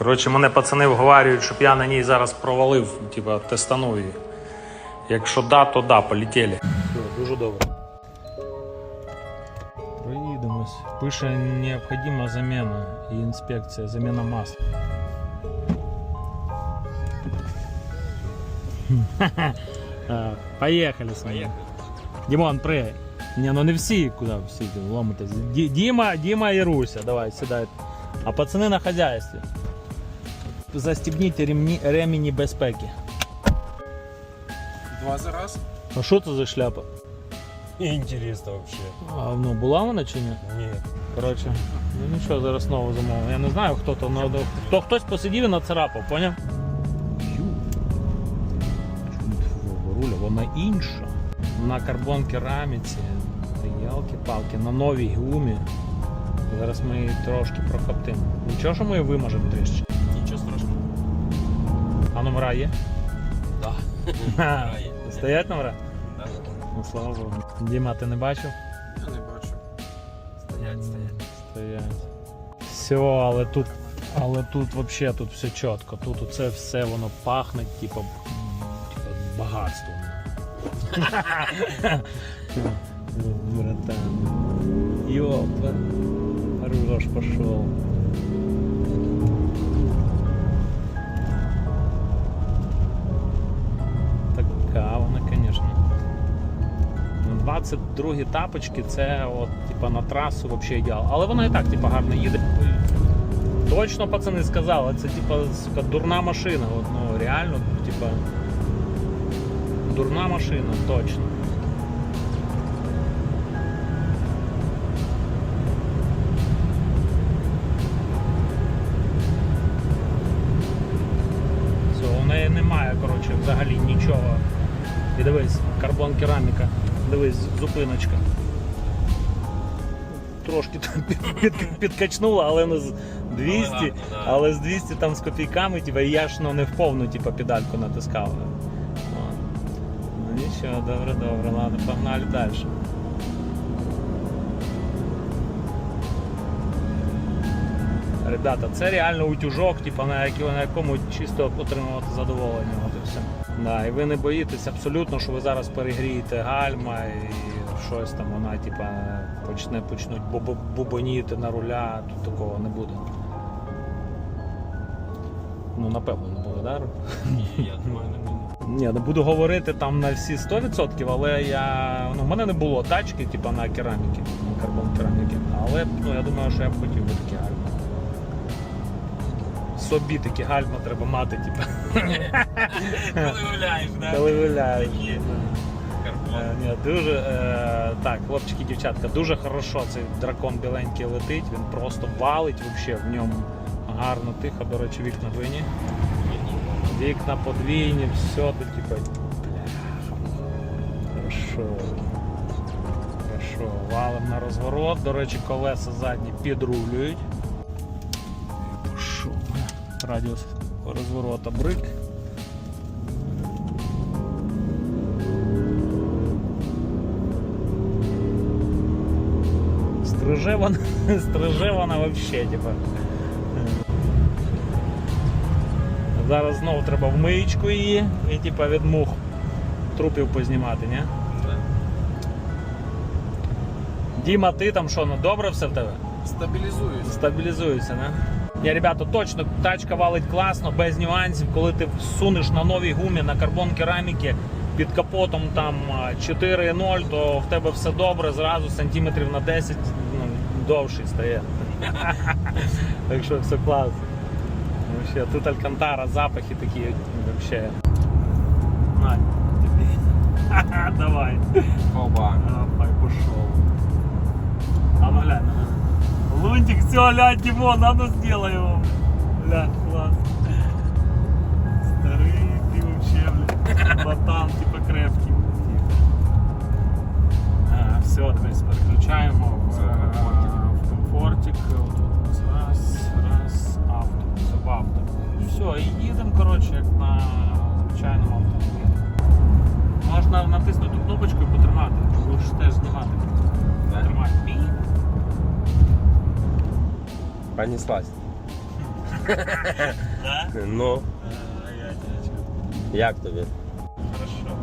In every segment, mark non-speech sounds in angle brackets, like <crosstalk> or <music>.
Коротше, мене пацани вговарюють, щоб я на ній зараз провалив, типа тестанув її. Якщо да, то да, полетіли. Дуже добре. Проїдемось. Пише необхідна заміна і інспекція, заміна масла. Поїхали з вами. Дімон, пригай. Ні, ну не всі, куди всі ломитесь. Ді- Діма, Діма і Руся, давай, сідай. А пацани на хазяйстві. Застібніть ремні, ремені безпеки. Два за раз? А що це за шляпа? Інтересно вообще. А, ну, була вона чи ні? Ні. Коротше, ну нічого, зараз знову замовив. Я не знаю, хто то, ну, хто хтось посидів і нацарапав, поняв? Руля, вона інша. На карбон кераміці, ялки-палки, на новій гумі. Зараз ми її трошки прокоптимо. Нічого, що ми її вимажемо трішки. А номера є? Да. Стоять номера? Да. Ну слава Богу. Діма, ти не бачив? Я не бачу. Стоять, стоять. Стоять. Все, але тут, але тут вообще тут все чітко. Тут оце все воно пахне, типу, типу багатством. Братан. Ёпа. Хорош пошел. 22 тапочки це от, типа, на трасу вообще ідеал. Але вона і так типа, гарно їде. Точно пацани сказали, це типа сука, дурна машина. От, ну, реально, типа. Дурна машина, точно. Все, у неї немає, коротше, взагалі нічого. І дивись, карбон кераміка. Дивись, зупиночка. Трошки там під, під, підкачнула, але не з 200, Але але з 200 там з копійками, типа, я ж ну, не в повну типа, педальку натискав. От. Ну нічого, добре, добре, ладно, погнали далі. Ребята, це реально утюжок, типу, на, на якому чисто отримувати задоволення. І. Да, і ви не боїтесь абсолютно, що ви зараз перегрієте гальма і щось там вона типа, почне почнуть бубоніти на руля, тут такого не буде. Ну, напевно, не буде, да? <laughs> Ні, я думаю, не буду. Ні, не буду говорити там на всі 100%, але я. Ну, в мене не було тачки, типу, на кераміки, на карбон кераміки. Але ну, я думаю, що я б хотів би такі гальма. Собі такі гальма треба мати, типу, Коли гуляєш, да? коли гуляєш. Такі. Е, Ні, дуже е, так, хлопчики, дівчатка, дуже хорошо цей дракон біленький летить, він просто валить вообще в ньому гарно, тихо, до речі, вікна двойні. Вікна подвійні, все тут. Бляха. Хорошо. Хорошо. Валим на розворот. До речі, колеса задні підрулюють. І Пішов. Радіус розворота брик. Стриже вона, <laughs> стриже вона вообще, типа. Зараз знову треба в миєчку її і типа від мух трупів познімати, ні? Да. Діма, ти там що, ну добре все в тебе? Стабілізуюсь. Стабілізується, не? Ні, ребята, точно тачка валить класно, без нюансів. Коли ти сунеш на новій гумі на карбон кераміки під капотом там а, 4.0, то в тебе все добре, зразу сантиметрів на 10 ну, довший стає. <laughs> Так що все класно. Вообще, тут Алькантара, запахи такі вообще. <laughs> Давай. Оба. Все, глянь, Димон, а ну сделай его. Бля, класс. Старый ты вообще, бля. Ботан, типа крепкий. А, все, дивись, переключаємо в, Це е, комфортик. в комфортик. Отут у нас раз, раз, авто. Все в авто. Все, і їдемо, коротше, як на звичайному автомобілі. Можна натиснути кнопочку і потримати. Будеш теж знімати. Да? Тримай. Пі. Понеслась. <laughs> Да? Ну, А, я дядько. як тобі? Хорошо.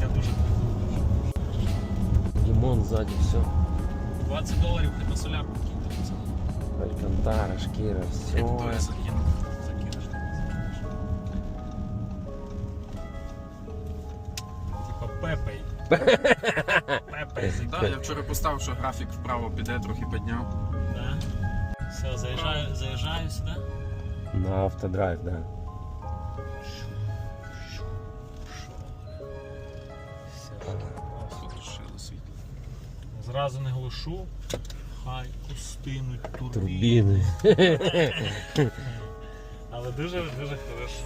Я дуже люблю. Лимон ззаді, все. 20 доларів ти на солярку киньте, пацани. Алькантара, шкіра, все. Закину. Закинеш. Типа Пепей. <laughs> Да, я вчора поставив, що графік вправо піде, трохи підняв. Да? Все, заїжджаю, заїжджаю сюди. На автодрайв, так. да. Потушили світло. Зразу не глушу. Хай устинуть турбіни. Турбіни. <laughs> Але дуже дуже хорошо.